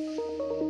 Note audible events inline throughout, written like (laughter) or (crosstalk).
ನಿಮ್ಮ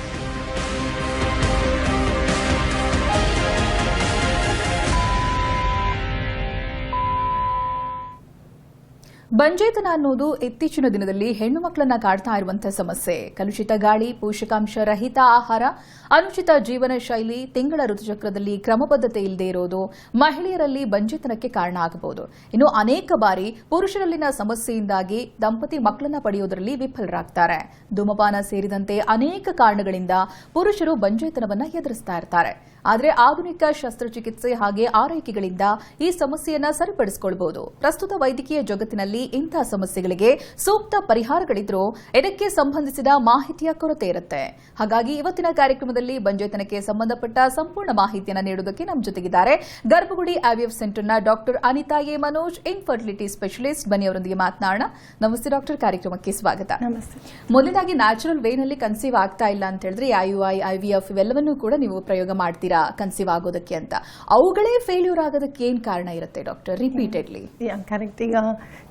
ಬಂಜೇತನ ಅನ್ನೋದು ಇತ್ತೀಚಿನ ದಿನದಲ್ಲಿ ಹೆಣ್ಣು ಮಕ್ಕಳನ್ನ ಕಾಡ್ತಾ ಇರುವಂತಹ ಸಮಸ್ಯೆ. ಕಲುಷಿತ ಗಾಳಿ, ಪೋಷಕಾಂಶ ರಹಿತ ಆಹಾರ, ಅನುಚಿತ ಜೀವನ ಶೈಲಿ, ತಿಂಗಳ ಋತುಚಕ್ರದಲ್ಲಿ ಕ್ರಮಬದ್ಧತೆ ಇಲ್ಲದೆ ಇರೋದು ಮಹಿಳೆಯರಲ್ಲಿ ಬಂಜೇತನಕ್ಕೆ ಕಾರಣ ಆಗಬಹುದು. ಇನ್ನು ಅನೇಕ ಬಾರಿ ಪುರುಷರಲ್ಲಿನ ಸಮಸ್ಯೆಯಿಂದಾಗಿ ದಂಪತಿ ಮಕ್ಕಳನ್ನ ಪಡೆಯೋದರಲ್ಲಿ ವಿಫಲರಾಗ್ತಾರೆ. ಧೂಮಪಾನ ಸೇರಿದಂತೆ ಅನೇಕ ಕಾರಣಗಳಿಂದ ಪುರುಷರು ಬಂಜೇತನವನ್ನ ಎದುರಿಸ್ತಾ ಇರ್ತಾರೆ. ಆದರೆ ಆಧುನಿಕ ಶಸ್ತ್ರಚಿಕಿತ್ಸೆ ಹಾಗೆ ಆರೈಕೆಗಳಿಂದ ಈ ಸಮಸ್ಯೆಯನ್ನು ಸರಿಪಡಿಸಿಕೊಳ್ಳಬಹುದು ಪ್ರಸ್ತುತ ವೈದ್ಯಕೀಯ ಜಗತ್ತಿನಲ್ಲಿ ಇಂತಹ ಸಮಸ್ಯೆಗಳಿಗೆ ಸೂಕ್ತ ಪರಿಹಾರಗಳಿದ್ರೂ ಇದಕ್ಕೆ ಸಂಬಂಧಿಸಿದ ಮಾಹಿತಿಯ ಕೊರತೆ ಇರುತ್ತೆ. ಹಾಗಾಗಿ ಇವತ್ತಿನ ಕಾರ್ಯಕ್ರಮದಲ್ಲಿ ಬಂಜೇತನಕ್ಕೆ ಸಂಬಂಧಪಟ್ಟ ಸಂಪೂರ್ಣ ಮಾಹಿತಿಯನ್ನು ನೀಡುವುದಕ್ಕೆ ನಮ್ಮ ಜೊತೆಗಿದ್ದಾರೆ Garbhagudi IVF ಸೆಂಟರ್ನ doctor Anita A Manoj infertility specialist ಬನ್ನಿ ಅವರೊಂದಿಗೆ ಮಾತನಾಡೋಣ. ನಮಸ್ತೆ ಡಾಕ್ಟರ್ ಕಾರ್ಯಕ್ರಮಕ್ಕೆ ಸ್ವಾಗತ. ನಮಸ್ತೆ. ಮೊದಲನೇದಾಗಿ ನ್ಯಾಚುರಲ್ ವೇನಲ್ಲಿ ಕನ್ಸೀವ್ ಆಗ್ತಾ ಇಲ್ಲ ಅಂತ ಹೇಳಿದ್ರೆ I U I I V F ಇವೆಲ್ಲವನ್ನೂ ಕೂಡ ನೀವು ಪ್ರಯೋಗ ಮಾಡ್ತೀರಾ? ಕನ್ಸೀವ್ ಆಗೋದಕ್ಕೆ ಅಂತ. ಅವುಗಳೇ ಫೇಲ್ಯೂರ್ ಆಗೋದಕ್ಕೆ ಏನ್ ಕಾರಣ ಇರುತ್ತೆ ಡಾಕ್ಟರ್ ರಿಪೀಟೆಡ್ಲಿ ಕರೆಕ್ಟ್ ಈಗ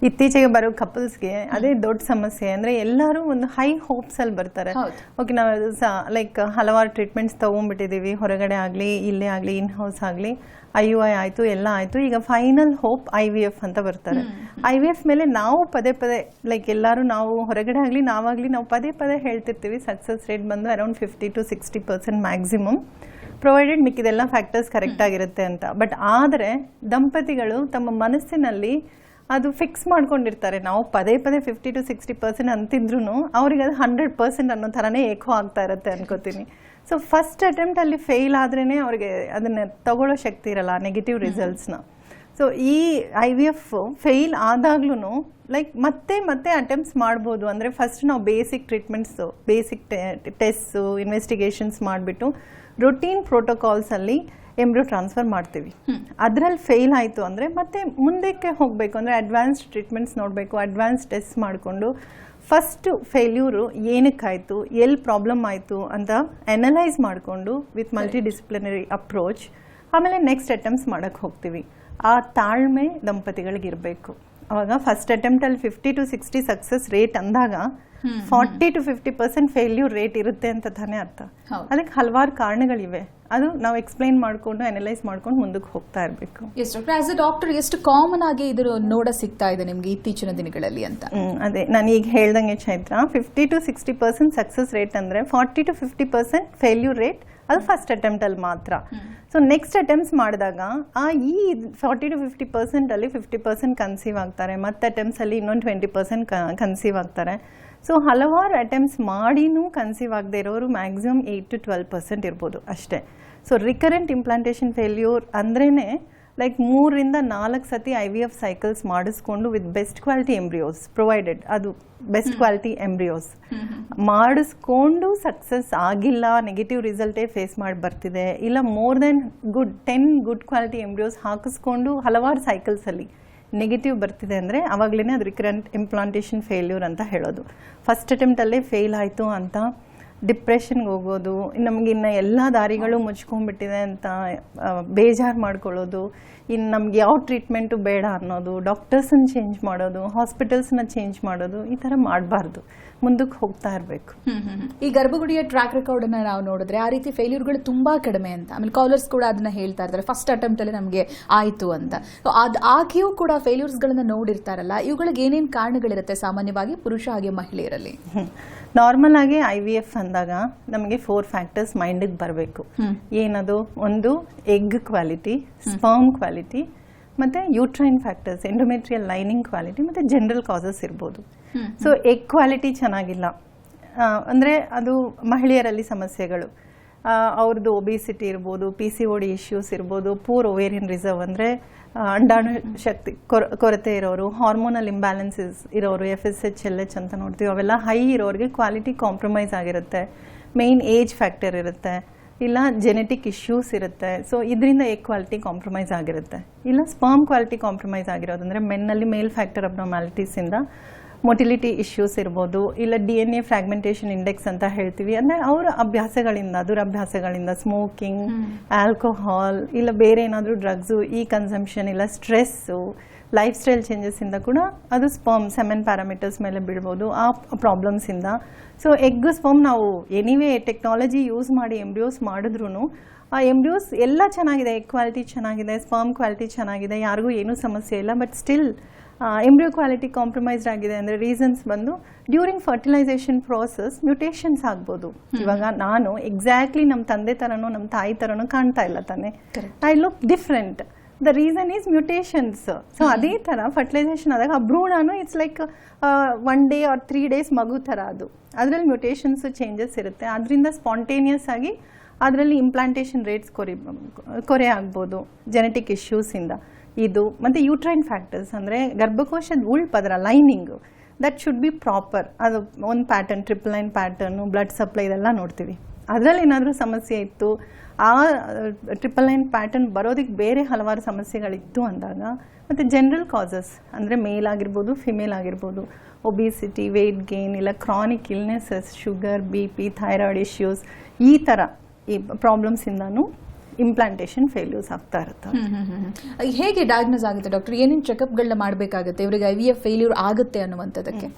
ಇತ್ತೀಚೆಗೆ ಬರೋ ಕಪಲ್ಸ್ಗೆ ಅದೇ ದೊಡ್ಡ ಸಮಸ್ಯೆ ಅಂದ್ರೆ ಎಲ್ಲರೂ ಒಂದು ಹೈ ಹೋಪ್ಸ್ ಅಲ್ಲಿ ಬರ್ತಾರೆ. ಓಕೆ ನಾವು ಲೈಕ್ ಹಲವಾರು ಟ್ರೀಟ್ಮೆಂಟ್ಸ್ ತಗೊಂಡ್ಬಿಟ್ಟಿದೀವಿ. ಹೊರಗಡೆ ಆಗಲಿ ಇಲ್ಲೇ ಆಗಲಿ ಇನ್ ಹೌಸ್ ಆಗ್ಲಿ. ಐ ಯು ಐ ಆಯಿತು ಎಲ್ಲ ಆಯಿತು ಈಗ final hope I V F ಅಂತ ಬರ್ತಾರೆ. ಐ ವಿ ಎಫ್ ಮೇಲೆ ನಾವು ಪದೇ ಪದೇ ಲೈಕ್ ಎಲ್ಲರೂ ನಾವು ಹೊರಗಡೆ ಆಗಲಿ ನಾವಾಗಲಿ ನಾವು ಪದೇ ಪದೇ ಹೇಳ್ತಿರ್ತೀವಿ ಸಕ್ಸಸ್ ರೇಟ್ ಬಂದು around fifty to sixty percent maximum provided ಮಿಕ್ಕಿದೆಲ್ಲ factors correct ಆಗಿರುತ್ತೆ ಅಂತ. ಬಟ್ ಆದರೆ ದಂಪತಿಗಳು ತಮ್ಮ ಮನಸ್ಸಿನಲ್ಲಿ ಅದು ಫಿಕ್ಸ್ ಮಾಡ್ಕೊಂಡಿರ್ತಾರೆ. ನಾವು ಪದೇ ಪದೇ ಫಿಫ್ಟಿ ಟು ಸಿಕ್ಸ್ಟಿ ಪರ್ಸೆಂಟ್ ಅಂತಿದ್ರು ಅವ್ರಿಗೆ ಅದು ಹಂಡ್ರೆಡ್ ಪರ್ಸೆಂಟ್ ಅನ್ನೋ ಥರನೇ ಏಕೋ ಆಗ್ತಾ ಇರುತ್ತೆ ಅನ್ಕೋತೀನಿ. ಸೊ ಫಸ್ಟ್ ಅಟೆಂಪ್ಟಲ್ಲಿ ಫೇಲ್ ಆದ್ರೇ ಅವ್ರಿಗೆ ಅದನ್ನ ತಗೊಳ್ಳೋ ಶಕ್ತಿ ಇರಲ್ಲ ನೆಗೆಟಿವ್ ರಿಸಲ್ಟ್ಸ್ನ ಸೊ ಈ ಐ ವಿ ಎಫ್ ಫೇಲ್ ಆದಾಗ್ಲೂ ಲೈಕ್ ಮತ್ತೆ ಮತ್ತೆ ಅಟೆಂಪ್ಟ್ಸ್ ಮಾಡ್ಬೋದು. ಅಂದರೆ ಫಸ್ಟ್ ನಾವು basic treatments basic tests investigations ಮಾಡಿಬಿಟ್ಟು ರೊಟೀನ್ ಪ್ರೋಟೋಕಾಲ್ಸಲ್ಲಿ ಎಂಬ್ರಿಯೋ ಟ್ರಾನ್ಸ್ಫರ್ ಮಾಡ್ತೀವಿ. ಅದರಲ್ಲಿ ಫೇಲ್ ಆಯಿತು ಅಂದರೆ ಮತ್ತೆ ಮುಂದಕ್ಕೆ ಹೋಗಬೇಕು ಅಂದರೆ ಅಡ್ವಾನ್ಸ್ಡ್ ಟ್ರೀಟ್ಮೆಂಟ್ಸ್ ನೋಡಬೇಕು ಅಡ್ವಾನ್ಸ್ ಟೆಸ್ಟ್ ಮಾಡಿಕೊಂಡು ಫಸ್ಟು ಫೇಲ್ಯೂರು ಏನಕ್ಕಾಯಿತು ಎಲ್ಲಿ ಪ್ರಾಬ್ಲಮ್ ಆಯಿತು ಅಂತ ಅನಲೈಸ್ ಮಾಡಿಕೊಂಡು ವಿತ್ ಮಲ್ಟಿ ಡಿಸಿಪ್ಲಿನರಿ ಅಪ್ರೋಚ್ ಆಮೇಲೆ ನೆಕ್ಸ್ಟ್ ಅಟೆಂಪ್ಟ್ಸ್ ಮಾಡೋಕ್ಕೆ ಹೋಗ್ತೀವಿ. ಆ ತಾಳ್ಮೆ ದಂಪತಿಗಳಿಗೆ ಇರಬೇಕು ಅವಾಗ ಫಸ್ಟ್ ಅಟೆಂಪ್ಟ್ ಅಲ್ಲಿ fifty to sixty success rate ಅಂದಾಗ forty to fifty percent failure rate ಇರುತ್ತೆ ಅಂತ ತಾನೇ ಅರ್ಥ. ಅದಕ್ಕೆ ಹಲವಾರು ಕಾರಣಗಳಿವೆ. ಅದು ನಾವು ಎಕ್ಸ್ಪ್ಲೈನ್ ಮಾಡಿಕೊಂಡು ಅನಲೈಸ್ ಮಾಡ್ಕೊಂಡು ಮುಂದಕ್ಕೆ ಹೋಗ್ತಾ ಇರಬೇಕು. Yes doctor as a doctor ಎಷ್ಟು ಕಾಮನ್ ಆಗಿ ಇದು ನೋಡ ಸಿಗ್ತಾ ಇದೆ ನಿಮ್ಗೆ ಇತ್ತೀಚಿನ ದಿನಗಳಲ್ಲಿ ಅಂತ? ಅದೇ. ನಾನು ಈಗ ಹೇಳ್ದಂಗೆ Chaitra fifty to sixty percent success rate ಅಂದರೆ forty to fifty percent failure rate ಅದು ಫಸ್ಟ್ ಅಟೆಂಪ್ಟ್ ಅಲ್ಲಿ ಮಾತ್ರ. ಸೊ ನೆಕ್ಸ್ಟ್ ಅಟೆಂಪ್ಟ್ಸ್ ಮಾಡಿದಾಗ, ಆ ಈ ಫಾರ್ಟಿ ಟು ಫಿಫ್ಟಿ ಪರ್ಸೆಂಟ್ ಅಲ್ಲಿ ಫಿಫ್ಟಿ ಪರ್ಸೆಂಟ್ ಕನ್ಸೀವ್ ಆಗ್ತಾರೆ. ಮತ್ತೆ ಅಟೆಂಪ್ಸ್ ಅಲ್ಲಿ ಇನ್ನೊಂದು ಟ್ವೆಂಟಿ ಪರ್ಸೆಂಟ್ ಕನ್ಸೀವ್ ಆಗ್ತಾರೆ. ಸೊ ಹಲವಾರು ಅಟೆಂಪ್ಟ್ಸ್ ಮಾಡಿನೂ ಕನ್ಸೀವ್ ಆಗದೆ ಇರೋರು maximum eight to twelve percent ಇರ್ಬೋದು ಅಷ್ಟೇ. ಸೊ ರಿಕರೆಂಟ್ ಇಂಪ್ಲಾಂಟೇಷನ್ ಫೇಲ್ಯೂರ್ ಅಂದ್ರೇನೆ ಲೈಕ್ ಮೂರರಿಂದ ನಾಲ್ಕು ಸತಿ ಐ ವಿ ಎಫ್ ಸೈಕಲ್ಸ್ ಮಾಡಿಸ್ಕೊಂಡು with best quality embryos provided ಅದು ಬೆಸ್ಟ್ ಕ್ವಾಲಿಟಿ ಎಂಬ್ರಿಯೋಸ್ ಮಾಡಿಸ್ಕೊಂಡು ಸಕ್ಸಸ್ ಆಗಿಲ್ಲ ನೆಗೆಟಿವ್ ರಿಸಲ್ಟೇ ಫೇಸ್ ಮಾಡಿ ಬರ್ತಿದೆ. ಇಲ್ಲ more than good ten good quality embryos ಹಾಕಿಸ್ಕೊಂಡು ಹಲವಾರು ಸೈಕಲ್ಸಲ್ಲಿ ನೆಗೆಟಿವ್ ಬರ್ತಿದೆ ಅಂದರೆ ಅವಾಗಲೇ ಅದು ರಿಕರೆಂಟ್ ಇಂಪ್ಲಾಂಟೇಷನ್ ಫೇಲ್ಯೂರ್ ಅಂತ ಹೇಳೋದು. ಫಸ್ಟ್ ಅಟೆಂಪ್ಟಲ್ಲೇ ಫೇಲ್ ಆಯಿತು ಅಂತ ಡಿಪ್ರೆಷನ್ಗೆ ಹೋಗೋದು ನಮ್ಗೆ ಇನ್ನು ಎಲ್ಲ ದಾರಿಗಳು ಮುಚ್ಕೊಂಡ್ಬಿಟ್ಟಿದೆ ಅಂತ ಬೇಜಾರು ಮಾಡ್ಕೊಳ್ಳೋದು ಇನ್ನು ನಮ್ಗೆ ಯಾವ ಟ್ರೀಟ್ಮೆಂಟು ಬೇಡ ಅನ್ನೋದು ಡಾಕ್ಟರ್ಸನ್ನು ಚೇಂಜ್ ಮಾಡೋದು ಹಾಸ್ಪಿಟಲ್ಸ್ನ ಚೇಂಜ್ ಮಾಡೋದು ಈ ಥರ ಮಾಡಬಾರ್ದು. ಮುಂದಕ್ಕೆ ಹೋಗ್ತಾ ಇರಬೇಕು. ಈ ಗರ್ಭಗುಡಿಯ ಟ್ರ್ಯಾಕ್ ರೆಕಾರ್ಡನ್ನು ಅನ್ನ ನಾವು ನೋಡಿದ್ರೆ ಆ ರೀತಿ ಫೇಲ್ಯೂರ್ಗಳು ತುಂಬಾ ಕಡಿಮೆ ಅಂತ. ಆಮೇಲೆ ಕಾಲರ್ಸ್ ಕೂಡ ಅದನ್ನ ಹೇಳ್ತಾ ಇರ್ತಾರೆ. ಫಸ್ಟ್ ಅಟೆಂಪ್ಟಲ್ಲೇ ಅಲ್ಲಿ ನಮಗೆ ಆಯಿತು ಅಂತ. ಸೊ ಅದು ಆಗಿಯೂ ಕೂಡ ಫೇಲ್ಯೂರ್ಸ್ಗಳನ್ನು ನೋಡಿರ್ತಾರಲ್ಲ ಇವುಗಳಿಗೆ ಏನೇನು ಕಾರಣಗಳಿರುತ್ತೆ ಸಾಮಾನ್ಯವಾಗಿ ಪುರುಷ ಹಾಗೆ ಮಹಿಳೆಯರಲ್ಲಿ? ನಾರ್ಮಲ್ ಆಗಿ ಐ ವಿ ಎಫ್ ಅಂದಾಗ ನಮಗೆ ಫೋರ್ ಫ್ಯಾಕ್ಟರ್ಸ್ ಮೈಂಡಿಗೆ ಬರಬೇಕು. ಏನದು? ಒಂದು ಎಗ್ ಕ್ವಾಲಿಟಿ ಸ್ಪರ್ಮ್ ಕ್ವಾಲಿಟಿ ಮತ್ತೆ uterine factors endometrial lining quality ಮತ್ತೆ ಜನರಲ್ ಕಾಸಸ್ ಇರ್ಬೋದು. ಸೊ ಎಗ್ ಕ್ವಾಲಿಟಿ ಚೆನ್ನಾಗಿಲ್ಲ. ಅಂದ್ರೆ ಅದು ಮಹಿಳೆಯರಲ್ಲಿ ಸಮಸ್ಯೆಗಳು. ಅವ್ರದ್ದು ಒಬಿಸಿಟಿ ಇರ್ಬೋದು ಪಿ ಸಿ ಡಿ ಇಶ್ಯೂಸ್ ಇರ್ಬೋದು ಪೂರ್ ಒವೇರಿಯನ್ ರಿಸರ್ವ್ ಅಂದರೆ ಅಂಡಾಣು ಶಕ್ತಿ ಕೊರ- ಕೊರತೆ ಇರೋರು ಹಾರ್ಮೋನಲ್ ಇಂಬ್ಯಾಲೆನ್ಸಸ್ ಇರೋರು F S H L H ಅಂತ ನೋಡ್ತೀವಿ, ಅವೆಲ್ಲ ಹೈ ಇರೋರಿಗೆ ಕ್ವಾಲಿಟಿ ಕಾಂಪ್ರಮೈಸ್ ಆಗಿರುತ್ತೆ. ಮೇಯ್ನ್ ಏಜ್ ಫ್ಯಾಕ್ಟರ್ ಇರುತ್ತೆ. ಇಲ್ಲ ಜೆನೆಟಿಕ್ ಇಶ್ಯೂಸ್ ಇರುತ್ತೆ. ಸೊ ಇದರಿಂದ ಎಗ್ ಕ್ವಾಲಿಟಿ ಕಾಂಪ್ರಮೈಸ್ ಆಗಿರುತ್ತೆ. ಇಲ್ಲ ಸ್ಪರ್ಮ್ ಕ್ವಾಲಿಟಿ ಕಾಂಪ್ರಮೈಸ್ ಆಗಿರೋದಂದರೆ ಮೆನ್ನಲ್ಲಿ ಮೇಲ್ ಫ್ಯಾಕ್ಟರ್ ಅಬ್ನಾರ್ಮ್ಯಾಲಿಟೀಸಿಂದ ಮೊಟಿಲಿಟಿ ಇಶ್ಯೂಸ್ ಇರ್ಬೋದು ಇಲ್ಲ D N A fragmentation index ಅಂತ ಹೇಳ್ತೀವಿ. ಅಂದರೆ ಅವರ ಅಭ್ಯಾಸಗಳಿಂದ ದುರಭ್ಯಾಸಗಳಿಂದ ಸ್ಮೋಕಿಂಗ್ ಆಲ್ಕೋಹಾಲ್ ಇಲ್ಲ ಬೇರೆ ಏನಾದರೂ ಡ್ರಗ್ಸು ಈ ಕನ್ಸಂಪ್ಷನ್ ಇಲ್ಲ ಸ್ಟ್ರೆಸ್ಸು ಲೈಫ್ ಸ್ಟೈಲ್ ಚೇಂಜಸ್ಸಿಂದ ಕೂಡ ಅದು ಸ್ಪರ್ಮ್ ಸೆಮೆನ್ ಪ್ಯಾರಾಮೀಟರ್ಸ್ ಮೇಲೆ ಬೀಳ್ಬೋದು ಆ ಪ್ರಾಬ್ಲಮ್ಸಿಂದ ಸೊ ಎಗ್ ಸ್ಪರ್ಮ್ ನಾವು ಎನಿವೇ ಟೆಕ್ನಾಲಜಿ ಯೂಸ್ ಮಾಡಿ ಎಂಬ್ರಿಯೋಸ್ ಮಾಡಿದ್ರು ಆ ಎಂಬ್ರಿಯೋಸ್ ಎಲ್ಲ ಚೆನ್ನಾಗಿದೆ ಎಗ್ ಕ್ವಾಲಿಟಿ ಚೆನ್ನಾಗಿದೆ ಸ್ಪರ್ಮ್ ಕ್ವಾಲಿಟಿ ಚೆನ್ನಾಗಿದೆ ಯಾರಿಗೂ ಏನೂ ಸಮಸ್ಯೆ ಇಲ್ಲ but still embryo quality compromised ಆಗಿದೆ ಅಂದರೆ ರೀಸನ್ಸ್ ಬಂದು ಡ್ಯೂರಿಂಗ್ ಫರ್ಟಿಲೈಸೇಷನ್ ಪ್ರಾಸೆಸ್ ಮ್ಯೂಟೇಷನ್ಸ್ ಆಗ್ಬೋದು. ಇವಾಗ ನಾನು ಎಕ್ಸಾಕ್ಟ್ಲಿ ನಮ್ಮ ತಂದೆ ಥರನೋ ನಮ್ಮ ತಾಯಿ ಥರನೋ ಕಾಣ್ತಾ ಇಲ್ಲ ತಾನೆ. I look different the reason is mutations so ಅದೇ ಥರ ಫರ್ಟಿಲೈಸೇಷನ್ ಆದಾಗ ಆ ಭ್ರೂಣನು it's like one day or three days ಮಗು ಥರ ಅದು. ಅದರಲ್ಲಿ ಮ್ಯೂಟೇಷನ್ಸ್ ಚೇಂಜಸ್ ಇರುತ್ತೆ. ಅದರಿಂದ ಸ್ಪಾಂಟೇನಿಯಸ್ ಆಗಿ ಅದರಲ್ಲಿ ಇಂಪ್ಲಾಂಟೇಷನ್ ರೇಟ್ಸ್ ಕೊರಿ ಕೊರೆ ಆಗ್ಬೋದು. ಜೆನೆಟಿಕ್ ಇಶ್ಯೂಸಿಂದ ಇದು, ಮತ್ತು ಯೂಟ್ರೈನ್ ಫ್ಯಾಕ್ಟರ್ಸ್ ಅಂದರೆ ಗರ್ಭಕೋಶದ ಉಳ್ಪದರ lining that should be proper ಅದು ಒಂದು pattern triple line pattern blood supply ಇದೆಲ್ಲ ನೋಡ್ತೀವಿ. ಅದರಲ್ಲಿ ಏನಾದರೂ ಸಮಸ್ಯೆ ಇತ್ತು, ಆ ಟ್ರಿಪಲ್ ಲೈನ್ ಪ್ಯಾಟರ್ನ್ ಬರೋದಕ್ಕೆ ಬೇರೆ ಹಲವಾರು ಸಮಸ್ಯೆಗಳಿತ್ತು ಅಂದಾಗ, ಮತ್ತು ಜನರಲ್ ಕಾಸಸ್ ಅಂದರೆ ಮೇಲ್ ಆಗಿರ್ಬೋದು ಫಿಮೇಲ್ ಆಗಿರ್ಬೋದು ಒಬಿಸಿಟಿ ವೆಯ್ಟ್ ಗೇನ್ ಇಲ್ಲ chronic illnesses sugar B P thyroid issues ಈ ಥರ ಈ ಪ್ರಾಬ್ಲಮ್ಸಿಂದನೂ ಇಂಪ್ಲಾಂಟೇಷನ್ ಫೇಲ್ಯೂರ್ಸ್ ಆಗ್ತಾ ಇರುತ್ತೆ. ಹೇಗೆ ಡಯಾಗ್ನೋಸ್ ಆಗುತ್ತೆ ಡಾಕ್ಟರ್ ಏನೇನು ಚೆಕಪ್ಗಳನ್ನ ಮಾಡಬೇಕಾಗುತ್ತೆ? ಇವರಿಗೆ ಐ ವಿ ಎಫ್ ಫೇಲ್ಯೂರ್ ಆಗುತ್ತೆ ಅನ್ನುವಂಥದ್ದಕ್ಕೆ.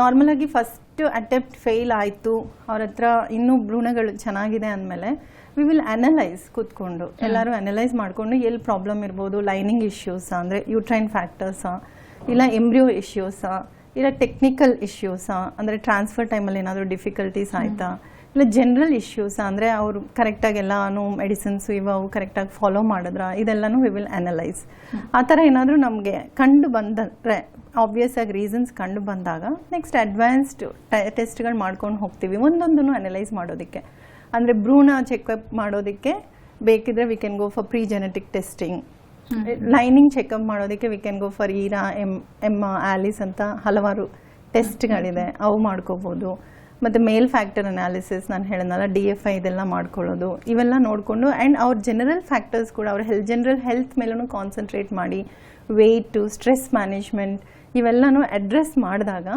ನಾರ್ಮಲ್ ಆಗಿ ಫಸ್ಟ್ ಅಟೆಂಪ್ಟ್ ಫೇಲ್ ಆಯಿತು. ಅವ್ರ ಹತ್ರ ಇನ್ನೂ ಭ್ರೂಣಗಳು ಚೆನ್ನಾಗಿದೆ ಅಂದಮೇಲೆ ವಿ ವಿಲ್ ಅನಲೈಸ್ ಕೂತ್ಕೊಂಡು. ಎಲ್ಲರೂ ಅನಲೈಸ್ ಮಾಡಿಕೊಂಡು ಎಲ್ಲಿ ಪ್ರಾಬ್ಲಮ್ ಇರ್ಬೋದು ಲೈನಿಂಗ್ ಇಶ್ಯೂಸಾ ಅಂದರೆ ಯೂಟ್ರೈನ್ ಫ್ಯಾಕ್ಟರ್ಸಾ ಇಲ್ಲ ಎಂಬ್ರಿಯೋ ಇಶ್ಯೂಸಾ ಇಲ್ಲ ಟೆಕ್ನಿಕಲ್ ಇಶ್ಯೂಸಾ ಅಂದರೆ ಟ್ರಾನ್ಸ್ಫರ್ ಟೈಮಲ್ಲಿ ಏನಾದರೂ ಡಿಫಿಕಲ್ಟೀಸ್ ಆಯಿತಾ? ಇಲ್ಲ ಜನರಲ್ ಇಶ್ಯೂಸ್ ಅಂದರೆ ಅವರು ಕರೆಕ್ಟಾಗಿ ಎಲ್ಲಾನು ಮೆಡಿಸಿನ್ಸು ಇವು ಕರೆಕ್ಟಾಗಿ ಫಾಲೋ ಮಾಡಿದ್ರ ಇದೆಲ್ಲನೂ ವಿ ವಿಲ್ ಅನಲೈಸ್ ಆ ಥರ ಏನಾದರೂ ನಮಗೆ ಕಂಡು ಬಂದರೆ ಆಬ್ವಿಯಸ್ ಆಗಿ ರೀಸನ್ಸ್ ಕಂಡು ಬಂದಾಗ ನೆಕ್ಸ್ಟ್ ಅಡ್ವಾನ್ಸ್ಡ್ ಟೆಸ್ಟ್ಗಳು ಮಾಡ್ಕೊಂಡು ಹೋಗ್ತೀವಿ. ಒಂದೊಂದನ್ನು ಅನಲೈಸ್ ಮಾಡೋದಕ್ಕೆ. ಅಂದರೆ ಭ್ರೂಣ ಚೆಕಪ್ ಮಾಡೋದಕ್ಕೆ ಬೇಕಿದ್ರೆ we can go for pre genetic testing lining checkup ಮಾಡೋದಕ್ಕೆ we can go for ERA EMMA ALICE ಅಂತ ಹಲವಾರು ಟೆಸ್ಟ್ಗಳಿದೆ ಅವು ಮಾಡ್ಕೋಬೋದು. ಮತ್ತು ಮೇಲ್ ಫ್ಯಾಕ್ಟರ್ ಅನಾಲಿಸಿಸ್ ನಾನು ಹೇಳೋನಲ್ಲ ಡಿ ಎಫ್ ಐ ಇದೆಲ್ಲ ಮಾಡ್ಕೊಳ್ಳೋದು, ಇವೆಲ್ಲ ನೋಡಿಕೊಂಡು ಆ್ಯಂಡ್ ಅವ್ರ ಜನರಲ್ ಫ್ಯಾಕ್ಟರ್ಸ್ ಕೂಡ, ಅವ್ರ ಹೆಲ್ತ್ ಜನರಲ್ ಹೆಲ್ತ್ ಮೇಲೂ ಕಾನ್ಸಂಟ್ರೇಟ್ ಮಾಡಿ ವೆಯ್ಟು ಸ್ಟ್ರೆಸ್ ಮ್ಯಾನೇಜ್ಮೆಂಟ್ ಇವೆಲ್ಲನೂ ಅಡ್ರೆಸ್ ಮಾಡಿದಾಗ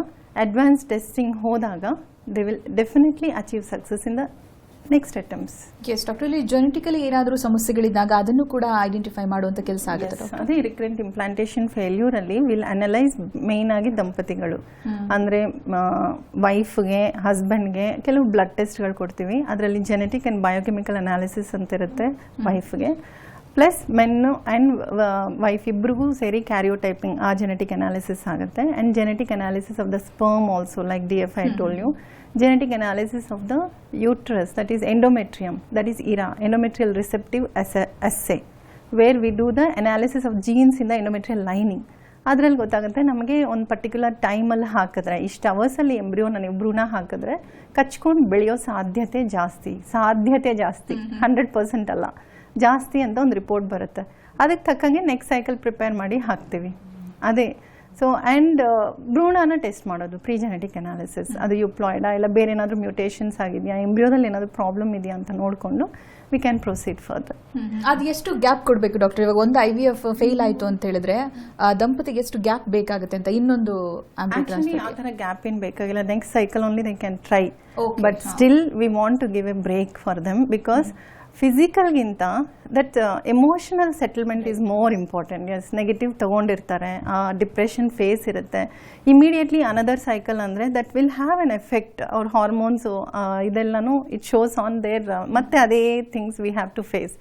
ಅಡ್ವಾನ್ಸ್ ಟೆಸ್ಟಿಂಗ್ ಹೋದಾಗ they will definitely achieve success in the next items yes doctor ಇಲ್ಲಿ ಜೆನೆಟಿಕಲಿ ಏನಾದರೂ ಸಮಸ್ಯೆಗಳಿದ್ದಾಗ ಅದನ್ನು ಕೂಡ ಐಡೆಂಟಿಫೈ ಮಾಡುವಂತ ಕೆಲಸ ಆಗುತ್ತೆ ಅದೇ ರಿಕ್ರೆಂಟ್ ಇಂಪ್ಲಾಂಟೇಶನ್ ಫೇಲ್ಯೂರ್ ಅಲ್ಲಿ ವಿಲ್ ಅನಲೈಸ್ ಮೇನ್ ಆಗಿ ದಂಪತಿಗಳು. ಅಂದ್ರೆ ವೈಫ್ಗೆ ಹಸ್ಬೆಂಡ್ಗೆ ಕೆಲವು ಬ್ಲಡ್ ಟೆಸ್ಟ್ಗಳು ಕೊಡ್ತೀವಿ. ಅದರಲ್ಲಿ ಜೆನೆಟಿಕ್ ಅಂಡ್ ಬಯೋಕೆಮಿಕಲ್ ಅನಾಲಿಸಿಸ್ ಅಂತ ಇರುತ್ತೆ ವೈಫ್ಗೆ ಪ್ಲಸ್ ಮೆನ್ನು ಆ್ಯಂಡ್ ವೈಫ್ ಇಬ್ಬರಿಗೂ ಸೇರಿ ಕ್ಯಾರಿಯೋಟೈಪಿಂಗ್ ಆ ಜೆನೆಟಿಕ್ ಅನಾಲಿಸಿಸ್ ಆಗುತ್ತೆ. And genetic analysis of the sperm also like D F I told you genetic analysis of the uterus that is endometrium that is ERA endometrial receptive S S where we do the analysis of genes in the endometrial lining. ಅದ್ರಲ್ಲಿ ಗೊತ್ತಾಗುತ್ತೆ ನಮಗೆ ಒಂದು particular ಟೈಮಲ್ಲಿ ಹಾಕಿದ್ರೆ ಇಷ್ಟು ಅವರ್ಸಲ್ಲಿ embryo ನಾನು ಭ್ರೂಣ ಹಾಕಿದ್ರೆ ಕಚ್ಕೊಂಡು ಬೆಳೆಯೋ ಸಾಧ್ಯತೆ ಜಾಸ್ತಿ ಸಾಧ್ಯತೆ ಜಾಸ್ತಿ ಹಂಡ್ರೆಡ್ ಪರ್ಸೆಂಟ್ ಅಲ್ಲ. ಜಾಸ್ತಿ ಅಂತ ಒಂದು ರಿಪೋರ್ಟ್ ಬರುತ್ತೆ. ಅದಕ್ಕೆ ತಕ್ಕಂಗೆ ನೆಕ್ಸ್ಟ್ ಸೈಕಲ್ ಪ್ರಿಪೇರ್ ಮಾಡಿ ಹಾಕ್ತೀವಿ. ಅದೇ. ಸೊ ಆ್ಯಂಡ್ ಭ್ರೂಣನ ಟೆಸ್ಟ್ ಮಾಡೋದು ಪ್ರೀ ಜೆನೆಟಿಕ್ ಅನಾಲಿಸಿಸ್ ಅದು ಯುಪ್ಲಾಯ್ಡಾ ಇಲ್ಲ ಬೇರೆ ಏನಾದರೂ ಮ್ಯೂಟೇಷನ್ಸ್ ಆಗಿದೆಯಾ ಎಂಬ್ರಿಯೋದಲ್ಲಿ ಏನಾದರೂ ಪ್ರಾಬ್ಲಮ್ ಇದೆಯಾ ಅಂತ ನೋಡಿಕೊಂಡು ವಿ ಕ್ಯಾನ್ ಪ್ರೊಸೀಡ್ ಫರ್ದರ್ ಅದು ಎಷ್ಟು ಗ್ಯಾಪ್ ಕೊಡಬೇಕು ಡಾಕ್ಟರ್ ಇವಾಗ ಒಂದು ಐ ವಿ ಎಫ್ ಫೇಲ್ ಆಯಿತು ಅಂತ ಹೇಳಿದ್ರೆ ಆ ದಂಪತಿಗೆ ಎಷ್ಟು ಗ್ಯಾಪ್ ಬೇಕಾಗುತ್ತೆ ಅಂತ ಇನ್ನೊಂದು ಆ್ಯಕ್ಚುಲಿ ಆ ಥರ ಗ್ಯಾಪ್ ಏನು ಬೇಕಾಗಿಲ್ಲ. Next cycle only they can try but still we want to give a break for them because ಫಿಸಿಕಲ್ಗಿಂತ that emotional settlement is more important yes negative ತೊಗೊಂಡಿರ್ತಾರೆ depression phase ಇರುತ್ತೆ. ಇಮಿಡಿಯೇಟ್ಲಿ ಅನದರ್ ಸೈಕಲ್ ಅಂದರೆ that will have an effect ಅವ್ರ hormones ಇದೆಲ್ಲನೂ it shows on their ಮತ್ತೆ ಅದೇ things we have to face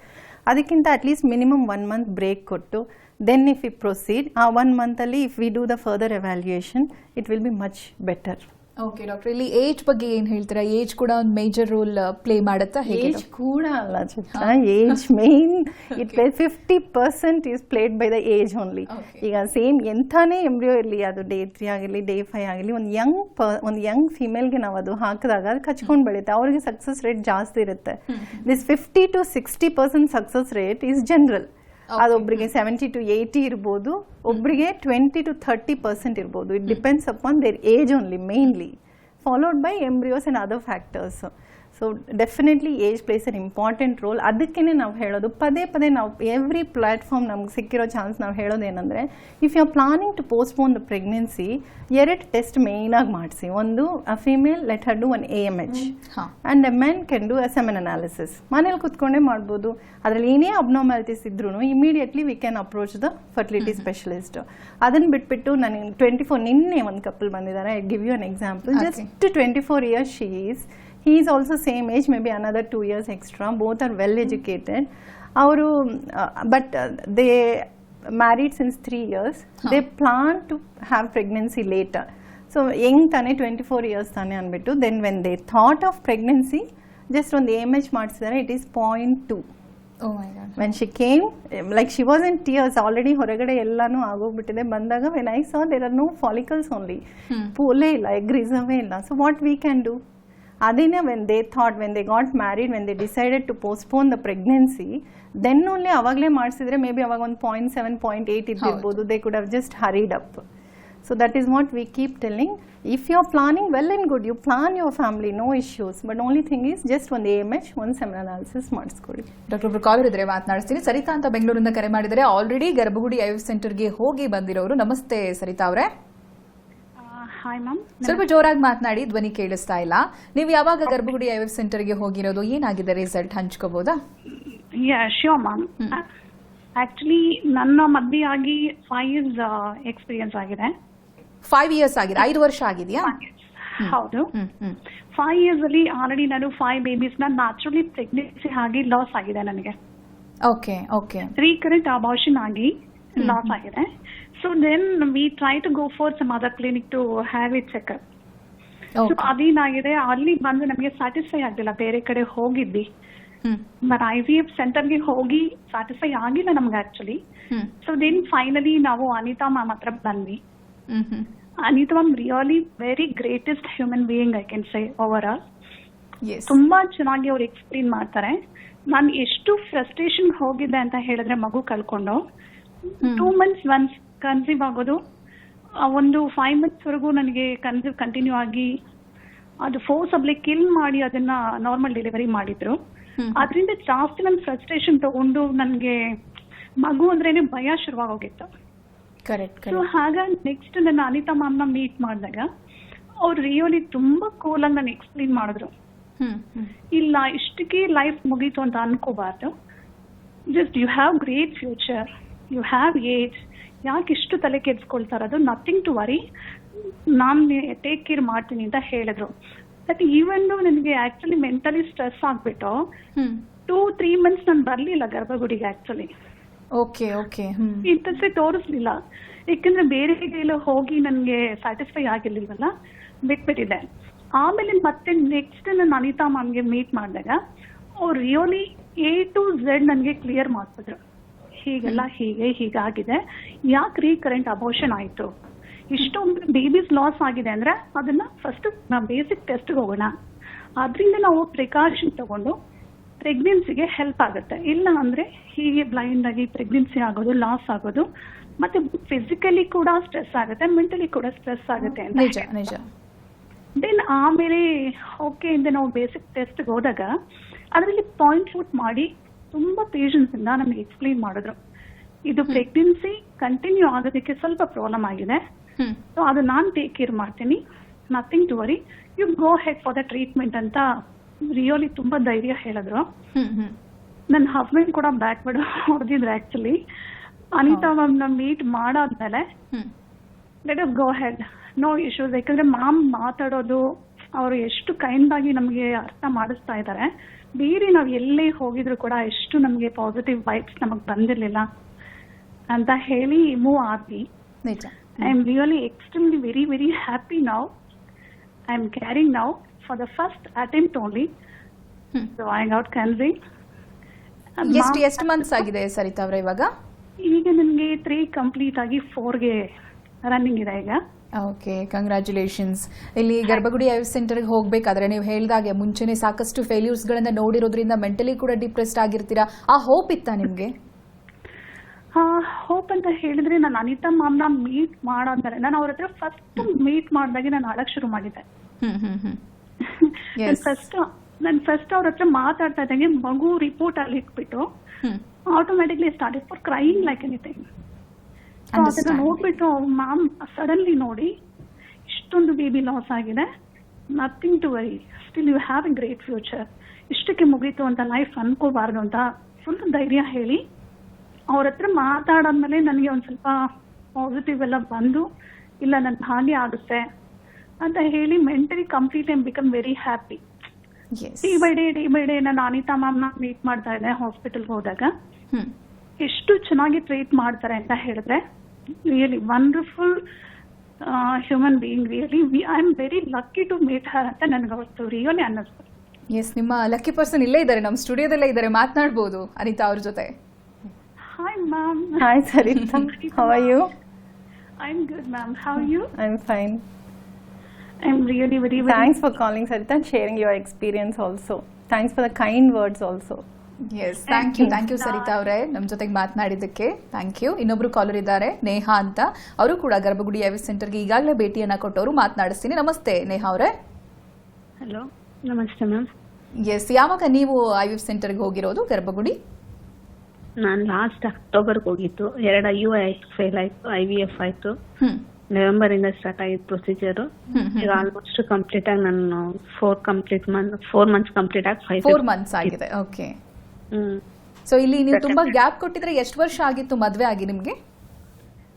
ಅದಕ್ಕಿಂತ at least minimum one month break ಕೊಟ್ಟು then if we proceed ಆ one ಮಂತಲ್ಲಿ if we do the further evaluation it will be much better okay doctor ಇಲ್ಲಿ age ಬಗ್ಗೆ ಏನು ಹೇಳ್ತೀರಾ? Age ಕೂಡ ಒಂದು major role play ಮಾಡುತ್ತಾ ಏಜ್ ಕೂಡ ಅಲ್ಲ Chitra. Age main it fifty percent is played by the age only ಈಗ ಸೇಮ್ ಎಂಥಾನೇ ಎಂಬ್ರಿಯೋ ಇರಲಿ ಅದು ಡೇ ತ್ರೀ ಆಗಿರಲಿ ಡೇ ಫೈವ್ ಆಗಲಿ ಒಂದು ಯಂಗ್ ಪ ಒಂದು ಯಂಗ್ ಫಿಮೇಲ್ಗೆ ನಾವು ಅದು ಹಾಕಿದಾಗ ಅದು ಕಚ್ಕೊಂಡು ಬೆಳೆಯುತ್ತೆ. ಅವ್ರಿಗೆ ಸಕ್ಸಸ್ ರೇಟ್ ಜಾಸ್ತಿ ಇರುತ್ತೆ. This fifty to sixty percent success rate is general ಅದೊಬ್ಬರಿಗೆ seventy to eighty ಇರ್ಬೋದು ಒಬ್ಬರಿಗೆ ಟ್ವೆಂಟಿ ಟು ಥರ್ಟಿ ಪರ್ಸೆಂಟ್ ಇರ್ಬೋದು. It depends upon their age only mainly followed by embryos and other factors so definitely age plays an important role ಅದಕ್ಕೇ ನಾವು ಹೇಳೋದು ಪದೇ ಪದೇ ನಾವು every platform ನಮ್ಗೆ ಸಿಕ್ಕಿರೋ ಚಾನ್ಸ್ ನಾವು ಹೇಳೋದೇನೆಂದರೆ if you are planning to postpone the pregnancy ಎರಡು ಟೆಸ್ಟ್ ಮೇಯ್ನಾಗಿ ಮಾಡಿಸಿ. ಒಂದು ಅ female let her do one A M H and a men can do an analysis ಮನೇಲಿ ಕುತ್ಕೊಂಡೇ ಮಾಡ್ಬೋದು. ಅದರಲ್ಲಿ ಏನೇ ಅಬ್ನಾರ್ಮಾಲಿಟೀಸ್ ಇದ್ರೂ immediately we can approach the fertility specialist ಅದನ್ನು ಬಿಟ್ಬಿಟ್ಟು ನನಗೆ ಟ್ವೆಂಟಿ ಫೋರ್ ನಿನ್ನೆ ಒಂದು ಕಪಲ್ ಬಂದಿದ್ದಾರೆ I give you an example. Just twenty four years she is he is also same age may be another two years extra both are well educated ಅವರು but they married since three years they plan to have pregnancy later so ಹೆಂಗ್ ತಾನೆ twenty four years ತಾನೆ ಅಂದ್ಬಿಟ್ಟು then when they thought of pregnancy just ಒಂದು M H ಮಾಡಿಸಿದ್ದಾರೆ it is point two when she came like she was in tears already ಹೊರಗಡೆ ಎಲ್ಲಾನು ಆಗೋಗ್ಬಿಟ್ಟಿದೆ ಬಂದಾಗ when I saw there are no follicles only ಪೋಲೇ ಇಲ್ಲ egg ರಿಸರ್ವೇ ಇಲ್ಲ so what we can do ಅದೇನೇ when they thought when they got married when they decided to postpone the pregnancy then only ಅವಾಗಲೇ ಮಾಡಿಸಿದ್ರೆ ಮೇ ಬಿ ಅವಾಗ ಒಂದು point seven point eight ಇದ್ದಿರ್ಬೋದು. They could have just hurried up so that is what we keep telling if you are planning well and good you plan your family no issues but only thing is just ಒಂದು M H ಒಂದು semen analysis ಮಾಡಿಸ್ಕೊಡಿ doctor ಒಬ್ರು caller ಇದ್ರೆ ಮಾತನಾಡಿಸ್ತೀನಿ. ಸರಿತಾ ಅಂತ ಬೆಂಗಳೂರಿಂದ ಕರೆ ಮಾಡಿದರೆ ಆಲ್ರೆಡಿ ಗರ್ಭಗುಡಿ ಐ ಸೆಂಟರ್ಗೆ ಹೋಗಿ ಬಂದಿರೋರು. ನಮಸ್ತೆ ಸರಿತಾ ಅವರೇ. ಹಾಯ್ ಮ್ಯಾಮ್ ಸ್ವಲ್ಪ ಜೋರಾಗಿ ಮಾತನಾಡಿ ಧ್ವನಿ ಕೇಳಿಸ್ತಾ ಇಲ್ಲ. ನೀವು ಯಾವಾಗ ಗರ್ಭಗುಡಿ ಐ ಸೆಂಟರ್ಗೆ ಹೋಗಿರೋದು? ಏನಾಗಿದೆ ರಿಸಲ್ಟ್ ಹಂಚ್ಕೋಬಹುದಾ ಯಾ ಶ್ಯೂರ್ ಮ್ಯಾಮ್ ಆಕ್ಚುಲಿ ನನ್ನ ಮದ್ವೆ ಆಗಿ ಫೈವ್ ಇಯರ್ಸ್ ಎಕ್ಸ್ಪೀರಿಯನ್ಸ್ ಆಗಿದೆ. ಫೈವ್ ಇಯರ್ಸ್ ಆಗಿದೆ. ಐದು ವರ್ಷ ಆಗಿದೆಯಾ? ಹೌದು. ಫೈವ್ ಇಯರ್ಸ್ ಅಲ್ಲಿ ಆಲ್ರೆಡಿ ನಾನು ಫೈವ್ ಬೇಬೀಸ್ನ ನ್ಯಾಚುರಲಿ ಪ್ರೆಗ್ನೆನ್ಸಿ ಆಗಿ ಲಾಸ್ ಆಗಿದೆ ನನಗೆ. ಓಕೆ ಓಕೆ ರೀಕರೆಂಟ್ ಅಬಾರ್ಷನ್ ಆಗಿ ಲಾಸ್ ಆಗಿದೆ. So then we try to go for some other clinic to have it checkup so ಅದೇನಾಗಿದೆ ಅಲ್ಲಿ ಬಂದು ನಮಗೆ ಸ್ಯಾಟಿಸ್ಫೈ ಆಗಿಲ್ಲ ಬೇರೆ ಕಡೆ ಹೋಗಿದ್ವಿ. ಬಟ್ ಐ ವಿ ಎಫ್ ಸೆಂಟರ್ಗೆ ಹೋಗಿ ಸ್ಯಾಟಿಸ್ಫೈ ಆಗಿಲ್ಲ ನಮ್ಗೆ ಆಕ್ಚುಲಿ ಸೊ ದೆನ್ ಫೈನಲಿ ನಾವು ಅನಿತಾ ಮ್ಯಾಮ್ ಹತ್ರ ಬಂದ್ವಿ. Anitha ma'am really very greatest human being I can say overall ತುಂಬಾ ಚೆನ್ನಾಗಿ ಅವ್ರು ಎಕ್ಸ್ಪ್ಲೇನ್ ಮಾಡ್ತಾರೆ. ನಾನು ಎಷ್ಟು ಫ್ರಸ್ಟ್ರೇಷನ್ ಹೋಗಿದ್ದೆ ಅಂತ ಹೇಳಿದ್ರೆ ಮಗು ಕಳ್ಕೊಂಡು ಟೂ ಮಂತ್ಸ್ ಒನ್ಸ್ ಕನ್ಸೀವ್ ಆಗೋದು. ಒಂದು ಫೈವ್ ಮಂತ್ಸ್ ವರೆಗೂ ನನಗೆ ಕನ್ಸೀವ್ ಕಂಟಿನ್ಯೂ ಆಗಿ ಅದು ಫೋರ್ಸಬ್ಲಿ ಕಿಲ್ ಮಾಡಿ ಅದನ್ನ ನಾರ್ಮಲ್ ಡೆಲಿವರಿ ಮಾಡಿದ್ರು. ಅದರಿಂದ ಜಾಸ್ತಿ ನನ್ನ ಫ್ರಸ್ಟ್ರೇಷನ್ ತಗೊಂಡು ನನಗೆ ಮಗು ಅಂದ್ರೇನೆ ಭಯ ಶುರುವಾಗೋಗಿತ್ತು. ಕರೆಕ್ಟ್ ಸೊ ಹಾಗಾಗಿ ನೆಕ್ಸ್ಟ್ ನನ್ನ ಅನಿತಾ ಮ್ಯಾಮ್ನ ಮೀಟ್ ಮಾಡಿದಾಗ ಅವ್ರು ರಿಯಲಿ ತುಂಬಾ ಕೂಲ್ ಆಗಿ ನಾನು ಎಕ್ಸ್ಪ್ಲೇನ್ ಮಾಡಿದ್ರು. ಇಲ್ಲ ಇಷ್ಟಕ್ಕೆ ಲೈಫ್ ಮುಗೀತು ಅಂತ ಅನ್ಕೋಬಾರ್ದು. Just you have great future you have age ಯಾಕೆ ಇಷ್ಟು ತಲೆ ಇರೋದು ನಥಿಂಗ್ ಟು ವರಿ ನಾನು ಟೇಕ್ ಕೇರ್ ಮಾಡ್ತೀನಿ ಅಂತ ಹೇಳಿದ್ರು. ಬಟ್ ಈವನ್ ನನಗೆ ಆಕ್ಚುಲಿ ಮೆಂಟಲಿ ಸ್ಟ್ರೆಸ್ ಆಗ್ಬಿಟ್ಟು ಟೂ ತ್ರೀ ಮಂತ್ಸ್ ನಾನು ಬರಲಿಲ್ಲ ಗರ್ಭಗುಡಿಗೆ ಆಕ್ಚುಲಿ ಓಕೆ ಓಕೆ ಇಂಥದ್ದೇ ತೋರಿಸ್ಲಿಲ್ಲ. ಯಾಕಂದ್ರೆ ಬೇರೆ ಎಲ್ಲ ಹೋಗಿ ನನಗೆ ಸ್ಯಾಟಿಸ್ಫೈ ಆಗಿರ್ಲಿಲ್ವಲ್ಲ? ಬಿಟ್ಬಿಟ್ಟಿದೆ. ಆಮೇಲೆ ಮತ್ತೆ ನೆಕ್ಸ್ಟ್ ನಾನು ಅನಿತಾ ಮ್ಯಾಮ್ಗೆ ಮೀಟ್ ಮಾಡಿದಾಗ ಅವ್ರು ರಿಯಲಿ ಎ ಟು ಝೆಡ್ ನನಗೆ ಕ್ಲಿಯರ್ ಮಾಡಿಸಿದ್ರು ಹೀಗೆಲ್ಲ ಹೀಗೆ ಹೀಗಾಗಿದೆ ಯಾಕೆ ರೀಕರೆಂಟ್ ಅಬೋಷನ್ ಆಯಿತು? ಇಷ್ಟೊಂದು ಬೇಬೀಸ್ ಲಾಸ್ ಆಗಿದೆ ಅಂದ್ರೆ ಅದನ್ನ ಫಸ್ಟ್ ಬೇಸಿಕ್ ಟೆಸ್ಟ್ಗೆ ಹೋಗೋಣ. ಅದರಿಂದ ನಾವು ಪ್ರಿಕಾಷನ್ ತಗೊಂಡು ಪ್ರೆಗ್ನೆನ್ಸಿಗೆ ಹೆಲ್ಪ್ ಆಗುತ್ತೆ. ಇಲ್ಲ ಅಂದ್ರೆ ಹೀಗೆ ಬ್ಲೈಂಡ್ ಆಗಿ ಪ್ರೆಗ್ನೆನ್ಸಿ ಆಗೋದು ಲಾಸ್ ಆಗೋದು ಮತ್ತೆ ಫಿಸಿಕಲಿ ಕೂಡ ಸ್ಟ್ರೆಸ್ ಆಗುತ್ತೆ ಮೆಂಟಲಿ ಕೂಡ ಸ್ಟ್ರೆಸ್ ಆಗುತ್ತೆ ನಿಜ ನಿಜ. ದೆನ್ ಆಮೇಲೆ ಓಕೆ ಇಂದ ನಾವು ಬೇಸಿಕ್ ಟೆಸ್ಟ್ಗೆ ಹೋದಾಗ ಅದರಲ್ಲಿ ಪಾಯಿಂಟ್ ಔಟ್ ಮಾಡಿ ತುಂಬಾ ಪೇಷನ್ಸ್ ಇಂದ ನಮಗೆ ಎಕ್ಸ್ಪ್ಲೈನ್ ಮಾಡಿದ್ರು. ಇದು ಪ್ರೆಗ್ನೆನ್ಸಿ ಕಂಟಿನ್ಯೂ ಆಗೋದಕ್ಕೆ ಸ್ವಲ್ಪ ಪ್ರಾಬ್ಲಮ್ ಆಗಿದೆ. ಸೊ ಅದು ನಾನು ಟೇಕ್ ಕೇರ್ ಮಾಡ್ತೀನಿ. Nothing to worry you go head for the treatment ಅಂತ ರಿಯಲಿ ತುಂಬಾ ಧೈರ್ಯ ಹೇಳಿದ್ರು. ನನ್ನ ಹಸ್ಬೆಂಡ್ ಕೂಡ ಬ್ಯಾಕ್ ಬಿಡ ಹೊಡೆದಿದ್ರು ಆಕ್ಚುಲಿ ಅನಿತಾ ಮ್ಯಾಮ್ನ ಮೀಟ್ ಮಾಡಾದ್ಮೇಲೆ let us go head no issues ಯಾಕಂದ್ರೆ ಮ್ಯಾಮ್ ಮಾತಾಡೋದು ಅವರು ಎಷ್ಟು ಕೈಂಡ್ ಆಗಿ ನಮಗೆ ಅರ್ಥ ಮಾಡಿಸ್ತಾ ಇದ್ದಾರೆ ಬೇರೆ ನಾವು ಎಲ್ಲೇ ಹೋಗಿದ್ರು ಕೂಡ ಎಷ್ಟು ನಮಗೆ ಪಾಸಿಟಿವ್ ವೈಬ್ಸ್ ನಮಗೆ ಬಂದಿರಲಿಲ್ಲ ಅಂತ ಹೇಳಿ ಮೂವ್ ಆದ್ವಿ. I am really extremely very very happy now I am carrying now for the first attempt only drawing out ಕ್ಯಾನ್ರಿ ಎಷ್ಟು ಎಷ್ಟು ಮಂತ್ಸ್ ಆಗಿದೆ ಸರಿತಾ ಅವರೇ ಇವಾಗ? ಈಗ ನನಗೆ ತ್ರೀ ಕಂಪ್ಲೀಟ್ ಆಗಿ ಫೋರ್ಗೆ ರನ್ನಿಂಗ್ ಇದೆ ಈಗ. ಓಕೆ ಕಂಗ್ರ್ಯಾಚುಲೇಷನ್ಸ್ ಇಲ್ಲಿ ಗರ್ಭಗುಡಿ ಐ ಸೆಂಟರ್ಗೆ ಹೋಗಬೇಕಾದ್ರೆ ನೀವು ಹೇಳಿದಾಗೆ ಮುಂಚೆನೆ ಸಾಕಷ್ಟು ಫೇಲ್ಯೂರ್ಸ್ಗಳನ್ನ ನೋಡಿರೋದ್ರಿಂದ ಮೆಂಟಲಿ ಕೂಡ ಡಿಪ್ರೆಸ್ಡ್ ಆಗಿರ್ತೀರಾ? ಆ ಹೋಪ್ ಇತ್ತಾ ನಿಮ್ಗೆ? ಹೋಪ್ ಅಂತ ಹೇಳಿದ್ರೆ ನಾನು ಅನಿತಾ ಮ್ಯಾಮ್ನ ಮೀಟ್ ಮಾಡಾದ್ಮೇಲೆ ನಾನು ಅವ್ರ ಹತ್ರ ಫಸ್ಟ್ ಮೀಟ್ ಮಾಡಿದಾಗ ನಾನು ಅಳಕ್ ಶುರು ಮಾಡಿದ್ದೆ. ಫಸ್ಟ್ (laughs) ನಾನು ಫಸ್ಟ್ ಅವ್ರ ಹತ್ರ ಮಾತಾಡ್ತಾ ಇದ್ದಂಗೆ ಮಗು ರಿಪೋರ್ಟ್ ಅಲ್ಲಿ ಇಟ್ಬಿಟ್ಟು automatically start for crying like anything ಅದನ್ನ. ನೋಡ್ಬಿಟ್ಟು ಮ್ಯಾಮ್ ಸಡನ್ಲಿ ನೋಡಿ ಇಷ್ಟೊಂದು ಬೇಬಿ ಲಾಸ್ ಆಗಿದೆ. Nothing to worry still you have a great future ಇಷ್ಟಕ್ಕೆ ಮುಗೀತು ಅಂತ ಲೈಫ್ ಅನ್ಕೋಬಾರ್ದು ಅಂತ ಫುಲ್ ಧೈರ್ಯ ಹೇಳಿ ಅವ್ರ ಹತ್ರ ಮಾತಾಡಾದ್ಮೇಲೆ ನನಗೆ ಒಂದು ಸ್ವಲ್ಪ ಪಾಸಿಟಿವ್ ಎಲ್ಲ ಬಂದು ಇಲ್ಲ ನನ್ನ ಹಾಗೆ ಆಗುತ್ತೆ ಅಂತ ಹೇಳಿ mentally complete I become very happy day by day day by day ನಾನು ಅನಿತಾ ಮ್ಯಾಮ್ನ ಮೀಟ್ ಮಾಡ್ತಾ ಇದ್ದೆ ಹಾಸ್ಪಿಟಲ್ಗೆ ಹೋದಾಗ. ಎಷ್ಟು ಚೆನ್ನಾಗಿ ಟ್ರೀಟ್ ಮಾಡ್ತಾರೆ ಅಂತ ಹೇಳಿದ್ರೆ really wonderful human being really we I am very lucky to meet her ಅಂತ ನನಗೆ ಅವತ್ತು ರಿಯಲಿ ಅನ್ನಿಸ್ತು. ಎಸ್ ನಿಮ್ಮ ಲಕ್ಕಿ ಪರ್ಸನ್ ಇಲ್ಲೇ ಇದ್ದಾರೆ ನಮ್ಮ ಸ್ಟುಡಿಯೋದಲ್ಲೇ ಇದ್ದಾರೆ ಮಾತನಾಡಬಹುದು ಅನಿತಾ ಅವ್ರ ಜೊತೆ. Hi ma'am hi Sarita how are you I am good ma'am how you I am fine I am really very thanks for calling Sarita sharing your experience also also. Thanks for the kind words also S thank you thank you Sarita ಅವರೇ. ನಮ್ಮ ಜೊತೆಗೆ ಮಾತನಾಡಿದ್ದಕ್ಕೆ thank you ಇನ್ನೊಬ್ರು caller ಇದ್ದಾರೆ ನೇಹಾ ಅಂತ. ಅವರು ಕೂಡ ಗರ್ಭಗುಡಿ ಐವಿ ಸೆಂಟರ್ಗೆ ಈಗಾಗಲೇ ಭೇಟಿಯನ್ನ ಕೊಟ್ಟವರು. ಮಾತನಾಡಿಸ್ತೀನಿ. ನಮಸ್ತೆ ನೇಹಾ ಅವರೇ. ಹಲೋ ನಮಸ್ತೆ ಮ್ಯಾಮ್ ಎಸ್ ಯಾವಾಗ ನೀವು ಐವಿ ಸೆಂಟರ್ ಸೆಂಟರ್ಗೆ ಹೋಗಿರೋದು ಗರ್ಭಗುಡಿ? ನಾನು ಲಾಸ್ಟ್ ಅಕ್ಟೋಬರ್ಗೆ ಹೋಗಿತ್ತು ಎರಡು ಐ ಯು ಐ ಫೇಲ್ ಆಯ್ತು ಐ ವಿ ಎಫ್ ಆಯ್ತು. ನವೆಂಬರ್ ಇಂದ ಸ್ಟಾರ್ಟ್ ಆಗಿದ್ದು ಪ್ರೊಸೀಜರ್ ಈಗ ಆಲ್ಮೋಸ್ಟ್ ಕಂಪ್ಲೀಟ್ ಆಗಿ ನಾನು four complete month four months complete ಆಗಿ ಫೈವ್ ಫೋರ್ ಮಂತ್ಸ್ ಆಗಿದೆ. ಓಕೆ ಸೊ ಇಲ್ಲಿ ನೀವು ತುಂಬಾ ಗ್ಯಾಪ್ ಕೊಟ್ಟಿದ್ರೆ ಎಷ್ಟು ವರ್ಷ ಆಗಿತ್ತು ಮದ್ವೆ ಆಗಿ ನಿಮ್ಗೆ?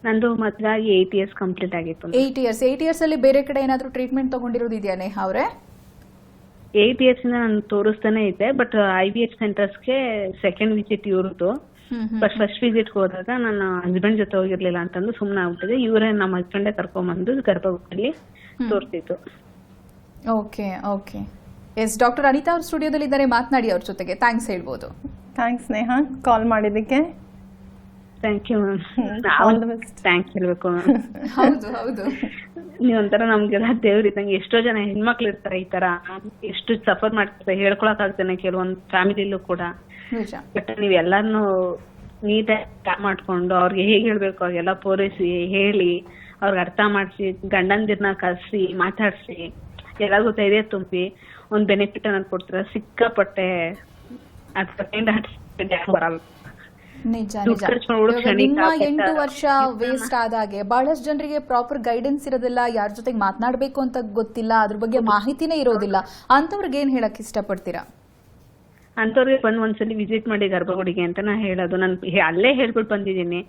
ನಂದು ಮದ್ವೆ ಆಗಿ ಏಟ್ ಇಯರ್ಸ್ ಕಂಪ್ಲೀಟ್ ಆಗಿತ್ತು. ಏಟ್ ಇಯರ್ಸ್ ಏಟ್ ಇಯರ್ಸ್ ಅಲ್ಲಿ ಬೇರೆ ಕಡೆ ಏನಾದ್ರೂ ಟ್ರೀಟ್ಮೆಂಟ್ ತಗೊಂಡಿರೋದು ಇದೆಯಾ ನೇಹಾ ಅವರೇ? ಏಟ್ ಇಯರ್ಸ್ ಇಂದ ನಾನು ತೋರಿಸ್ತಾನೆ ಇದ್ದೆ ಬಟ್ ಐ ವಿ ಗೆ ಸೆಂಟರ್ಸ್ಗೆ ಸೆಕೆಂಡ್ ವಿಸಿಟ್ ಇವ್ರದ್ದು ಬಟ್ ಫಸ್ಟ್ ವಿಸಿಟ್ ಹೋದಾಗ ನನ್ನ ಹಸ್ಬೆಂಡ್ ಜೊತೆ ಹೋಗಿರ್ಲಿಲ್ಲ ಅಂತಂದು ಸುಮ್ಮನೆ ಆಗ್ಬಿಟ್ಟಿದೆ. ಇವರೇ ನಮ್ಮ ಹಸ್ಬೆಂಡೇ ಕರ್ಕೊಂಡ್ಬಂದು ಗರ್ಭಗುಡಿಯಲ್ಲಿ ತೋರಿಸಿತ್ತು okay okay yes doctor Anitha ಅವ್ರ ಸ್ಟುಡಿಯೋದಲ್ಲಿ ಇದ್ದಾರೆ ಮಾತನಾಡಿ ಅವ್ರ ಜೊತೆಗೆ. ಥ್ಯಾಂಕ್ಸ್ ಹೇಳ್ಬೋದು. ಥ್ಯಾಂಕ್ಸ್ ಸ್ನೇಹ. ಕಾಲ್ ಮಾಡಿದ್ದಕ್ಕೆ? Thank you the best. Thanks ಹೇಳ್ಬೇಕು (laughs) ಹೌದು ಹೌದು. ನೀವೊಂಥರ ನಮ್ಗೆಲ್ಲ ದೇವ್ರ ಇದ್ದಂಗೆ ಎಷ್ಟೋ ಜನ ಹೆಣ್ಮಕ್ಳು ಇರ್ತಾರೆ ಈ ತರ. ಎಷ್ಟು ಸಫರ್ ಮಾಡ್ತಾರೆ ಹೇಳ್ಕೊಳಕ್ ಆಗ್ತಾನೆ ಕೆಲವೊಂದು ಫ್ಯಾಮಿಲಿಲೂ ಕೂಡ. ನಿಜ. ಬಟ್ ನೀವ್ ಎಲ್ಲಾರ್ನು ನೀಟಾಗಿ ಮಾಡ್ಕೊಂಡು ಅವ್ರಿಗೆ ಹೇಗ್ ಹೇಳ್ಬೇಕು ಅವ್ರಿಗೆಲ್ಲ ಪೂರೈಸಿ ಹೇಳಿ ಅವ್ರಿಗೆ ಅರ್ಥ ಮಾಡಿಸಿ ಗಂಡಂದಿರ್ನ ಕರ್ಸಿ ಮಾತಾಡ್ಸಿ ಎಲ್ಲರಿಗೂ ಧೈರ್ಯ ತುಂಬಿ. ಒಂದ್ ಬೆನಿಫಿಟ್ ಅನ್ನ ಕೊಡ್ತೀರಾ. ಸಿಕ್ಕಾಪಟ್ಟೆ ಬರಲ್ಲ. ನಿಜ ನಿಜ. ನಿಮ್ಮ ಎಂಟು ವರ್ಷ ವೇಸ್ಟ್ ಆದಾಗೆ ಬಹಳಷ್ಟು ಜನರಿಗೆ ಪ್ರಾಪರ್ ಗೈಡೆನ್ಸ್ ಇರೋದಿಲ್ಲ ಯಾರ ಜೊತೆಗೆ ಮಾತನಾಡಬೇಕು ಅಂತ ಗೊತ್ತಿಲ್ಲ ಅದ್ರ ಬಗ್ಗೆ ಮಾಹಿತಿನೇ ಇರೋದಿಲ್ಲ. ಅಂತವ್ರಿಗೆ ಏನ್ ಹೇಳಕ್ ಇಷ್ಟಪಡ್ತೀರಾ? ಅಂತವ್ರಿಗೆ ಬಂದ್ ಒಂದ್ಸಲಿ ವಿಸಿಟ್ ಮಾಡಿ ಗರ್ಭಗುಡಿಗೆ ಅಂತ ನಾ ಹೇಳೋದು. ನಾನು ಅಲ್ಲೇ ಹೇಳ್ಬಿಟ್ಟು ಬಂದಿದ್ದೀನಿ.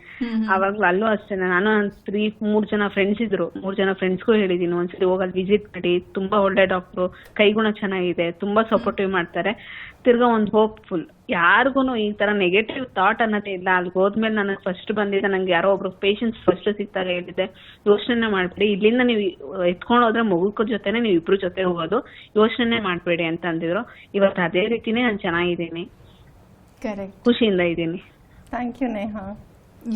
ಅವಾಗ್ಲೂ ಅಲ್ಲೂ ಅಷ್ಟೇ. ನಾನು ನನ್ ತ್ರೀ ಮೂರ್ ಜನ ಫ್ರೆಂಡ್ಸ್ ಇದ್ರು. ಮೂರ್ ಜನ ಫ್ರೆಂಡ್ಸ್ಗೂ ಹೇಳಿದೀನಿ. ಒಂದ್ಸಲಿ ಹೋಗಲ್ಲಿ ವಿಸಿಟ್ ಮಾಡಿ. ತುಂಬಾ ಒಳ್ಳೆ ಡಾಕ್ಟ್ರು ಕೈಗುಣ ಚೆನ್ನಾಗಿದೆ. ತುಂಬಾ ಸಪೋರ್ಟಿವ್ ಮಾಡ್ತಾರೆ. ತಿರ್ಗಾ ಒಂದ್ ಹೋಪ್ಫುಲ್ ಯಾರಿಗೂ ಈ ತರ ನೆಗೆಟಿವ್ ಥಾಟ್ ಅನ್ನೋದೇ ಇಲ್ಲ. ಅಲ್ಲಿ ಹೋದ್ಮೇಲೆ ನನಗೆ ಫಸ್ಟ್ ಬಂದಿದ್ದೆ ನಂಗೆ ಯಾರೋ ಒಬ್ರು ಪೇಷಂಟ್ಸ್ ಫಸ್ಟ್ ಸಿಕ್ತಾಗ ಹೇಳಿದ್ದೆ ಯೋಚನೆ ಮಾಡ್ಬೇಡಿ. ಇಲ್ಲಿಂದ ನೀವು ಎತ್ಕೊಂಡು ಹೋದ್ರೆ ಮಗುಕ್ರ ಜೊತೆನೆ ನೀವು ಇಬ್ರು ಜೊತೆ ಹೋಗೋದು. ಯೋಚನೆ ಮಾಡ್ಬೇಡಿ ಅಂತ ಅಂದಿದ್ರು. ಇವತ್ತು ಅದೇ ರೀತಿನೇ ನಾನು ಚೆನ್ನಾಗಿದ್ದೀನಿ. ಖುಷಿಯಿಂದ ಇದ್ದೀನಿ. ಥ್ಯಾಂಕ್ ಯು ನೇಹ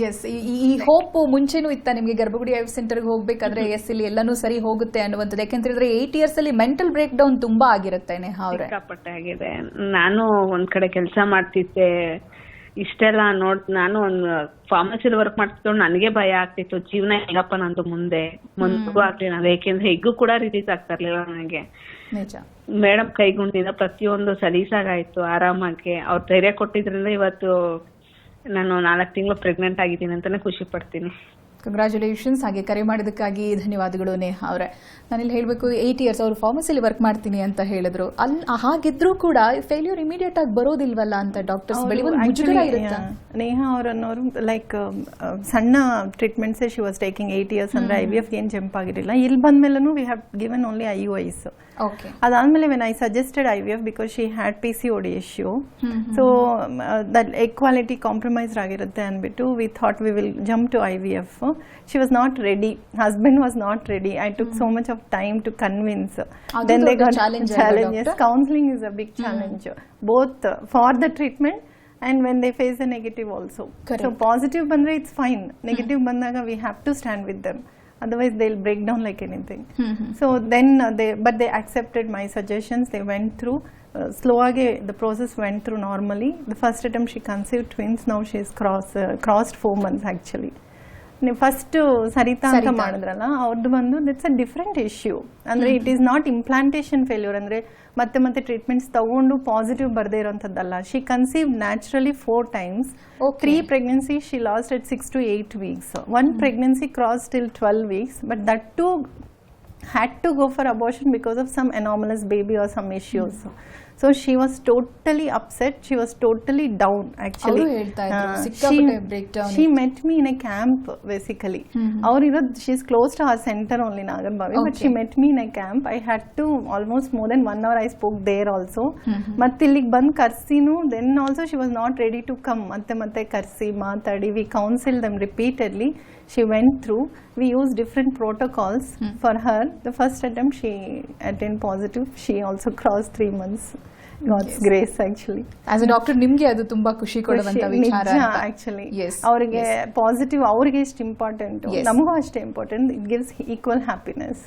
ಎಸ್ ಈ ಹೋಪ್ ಮುಂಚೆನೂ ಇತ್ತ ನಿಮಗೆ ಗರ್ಭಗುಡಿ ಐ ಸೆಂಟರ್ಗೆ ಹೋಗ್ಬೇಕಾದ್ರೆ ಎಸ್ ಇಲ್ಲಿ ಎಲ್ಲಾನು ಸರಿ ಹೋಗುತ್ತೆ ಅನ್ನುವಂಥದ್ದು. ಯಾಕೆಂತಂದ್ರೆ ಏಟ್ ಇಯರ್ಸ್ ಅಲ್ಲಿ ಮೆಂಟಲ್ ಬ್ರೇಕ್ ಡೌನ್ ತುಂಬಾ ಆಗಿರುತ್ತೆ ನೇಹಾ ಅವ್ರೆ. ಸಿಕ್ಕಾಪಟ್ಟೆ ಆಗಿದೆ. ನಾನು ಒಂದ್ ಕಡೆ ಕೆಲಸ ಮಾಡ್ತಿದ್ದೆ. ಇಷ್ಟೆಲ್ಲ ನೋಡ್ ನಾನು ಒಂದ್ ಫಾರ್ಮಸಿಲಿ ವರ್ಕ್ ಮಾಡ್ತಿದ್ದು ನನಗೆ ಭಯ ಆಗ್ತಿತ್ತು. ಜೀವನ ಹೆಂಗಪ್ಪ ನಂದು ಮುಂದೆ? ಮುಂದೂ ಆಗ್ಲಿಲ್ಲ. ಯಾಕೆಂದ್ರೆ ಹೆಗ್ಗು ಕೂಡ ರಿಲೀಸ್ ಆಗ್ತಾ ಇರ್ಲಿಲ್ಲ ನನಗೆ. ಮೇಡಮ್ ಕೈಗುಂಡಿದ ಪ್ರತಿಯೊಂದು ಸಲೀಸಾಗಾಯ್ತು ಆರಾಮಾಗಿ. ಅವ್ರ ಧೈರ್ಯ ಕೊಟ್ಟಿದ್ರಿಂದ ಇವತ್ತು ನಾನು ನಾಲ್ಕು ತಿಂಗಳು ಪ್ರೆಗ್ನೆಂಟ್ ಆಗಿದ್ದೀನಿ ಅಂತಾನೆ ಖುಷಿ ಪಡ್ತೀನಿ. ಕಂಗ್ರ್ಯಾಚುಲೇಷನ್ಸ್ ಹಾಗೆ ಕರೆ ಮಾಡಿದಕ್ಕಾಗಿ ಧನ್ಯವಾದಗಳು ನೇಹಾ ಅವರೇ. ನಾನಿಲ್ಲಿ ಹೇಳಬೇಕು ಏಯ್ಟ್ ಇಯರ್ಸ್ ಅವರು ಫಾರ್ಮಸಿಲಿ ವರ್ಕ್ ಮಾಡ್ತೀನಿ ಅಂತ ಹೇಳಿದ್ರು. ಅಲ್ಲಿ ಹಾಗಿದ್ರೂ ಕೂಡ ಫೇಲ್ಯೂರ್ ಇಮಿಡಿಯೇಟ್ ಆಗಿ ಬರೋದಿಲ್ವಲ್ಲ ಅಂತ ಡಾಕ್ಟರ್ಸ್ ಬಳಿ ಒಂದು ಮುಜುಗರ ಇರುತ್ತೆ? ನೇಹಾ ಲೈಕ್ ಸಣ್ಣ ಟ್ರೀಟ್ಮೆಂಟ್ಸೇ she was taking eight years ಅಂದ್ರೆ ಐ ವಿ ಎಫ್ ಏನು ಜಂಪ್ ಆಗಿರಲಿಲ್ಲ. ಇಲ್ಲಿ ಬಂದ್ಮೇಲೂ we have given only I U Is okay ಅದಾದ್ಮೇಲೆ when I suggested I V F because she had P C O D issue so that egg quality compromised ಆಗಿರುತ್ತೆ ಅಂದ್ಬಿಟ್ಟು we thought we will jump to I V F she was not ready husband was not ready I took so much of time to convince ಅದು then they ದೊಡ್ಡ got challenge (laughs) ಅಲ್ವಾ challenges doctor? Counselling is a big challenge both for the treatment and when they face the negative also Correct. So positive ಬಂದ್ರೆ it's fine negative ಬಂದಾಗ we have to stand with them otherwise like anything mm-hmm. so then uh, they but they accepted my suggestions they went through uh, slow the process went through normally the first attempt she conceived twins now she is cross uh, crossed four months actually ನೀವು first Sarita ಅಂತ. ಮಾಡಿದ್ರಲ್ಲ ಅವ್ರದ್ದು ಬಂದು ದಿಟ್ಸ್ a different issue ಅಂದ್ರೆ it is not implantation failure ಅಂದ್ರೆ ಮತ್ತೆ ಮತ್ತೆ treatments ತಗೊಂಡು ಪಾಸಿಟಿವ್ ಬರದೇ ಇರೋಂಥದ್ದಲ್ಲ she conceive naturally four times. Three pregnancy she lost at 6 to 8 weeks one pregnancy crossed till 12 weeks but that too had to go for abortion because of some anomalous baby or some issues so she was totally upset she was totally down actually she met me in a camp basically she ಇತ್ತು. met me in a camp basically. ಅವ್ರು ಇರೋದು she's close to our centre only Nagarbhavi but she met me in a camp I had to almost more than one hour I spoke there also ಮತ್ತೆ ಇಲ್ಲಿಗೆ ಬಂದು ಕರ್ಸಿನೂ then also she was not ready to come ಮತ್ತೆ ಮತ್ತೆ ಕರ್ಸಿ ಮಾತಾಡಿ we counsel them repeatedly she went through. We used different protocols. Hmm. For her, the first attempt she attained positive. She also crossed three months. God's grace actually as a doctor ನಿಮಗೆ ಅದು ತುಂಬಾ ಖುಷಿ ಕೊಡುವಂತ ವಿಚಾರ actually. ಅವರಿಗೆ positive ಅವರಿಗೆ ಎಷ್ಟು important. ನಮಗೂ ಅಷ್ಟೇ important it gives equal happiness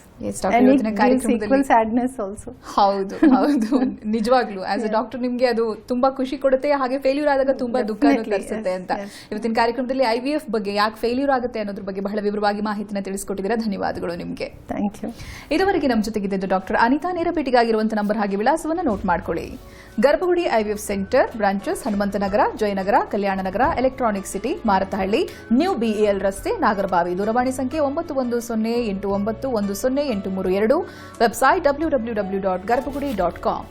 equal sadness also ಹೌದು ಹೌದು. ನಿಜವಾಗ್ಲೂ. ಆಸ್ ಅ ಡಾಕ್ಟರ್ ನಿಮಗೆ ಅದು ತುಂಬಾ ಖುಷಿ ಕೊಡುತ್ತೆ ಹಾಗೆ ಫೇಲ್ಯೂರ್ ಆದಾಗ ತುಂಬಾ ದುಃಖ ತರಿಸುತ್ತೆ ಅಂತ. ಇವತ್ತಿನ ಕಾರ್ಯಕ್ರಮದಲ್ಲಿ ಐ ವಿ ಎಫ್ ಬಗ್ಗೆ ಯಾಕೆ ಫೇಲ್ಯೂರ್ ಆಗುತ್ತೆ ಅನ್ನೋದ್ರ ಬಗ್ಗೆ ಬಹಳ ವಿವರವಾಗಿ ಮಾಹಿತಿನ ತಿಳಿಸ್ಕೊಟ್ಟಿದ್ದೀರಾ. ಧನ್ಯವಾದಗಳು ನಿಮಗೆ. ಥ್ಯಾಂಕ್ ಯು ಇದುವರೆಗೆ ನಮ್ಮ ಜೊತೆಗಿದ್ದು ಡಾಕ್ಟರ್ ಅನಿತಾ ನೇರಪೇಟಿಗಾಗಿರುವಂತಹ ನಂಬರ್ ಹಾಗೆ ವಿಳಾಸವನ್ನು ನೋಟ್ ಮಾಡ್ಕೊಳ್ಳಿ. Garbhagudi IVF centre, branches, Hanumanthanagar, Jayanagar, Kalyananagar, Electronic City, Marathahalli, New BEL ರಸ್ತೆ, ನಾಗರಬಾವಿ. ದೂರವಾಣಿ ಸಂಖ್ಯೆ ಒಂಬತ್ತು ಒಂದು ಸೊನ್ನೆ ಎಂಟು ಒಂಬತ್ತು ಒಂದು ಸೊನ್ನೆ ಎಂಟು ಮೂರು ಎರಡು. Website W W W dot Garbhagudi dot com.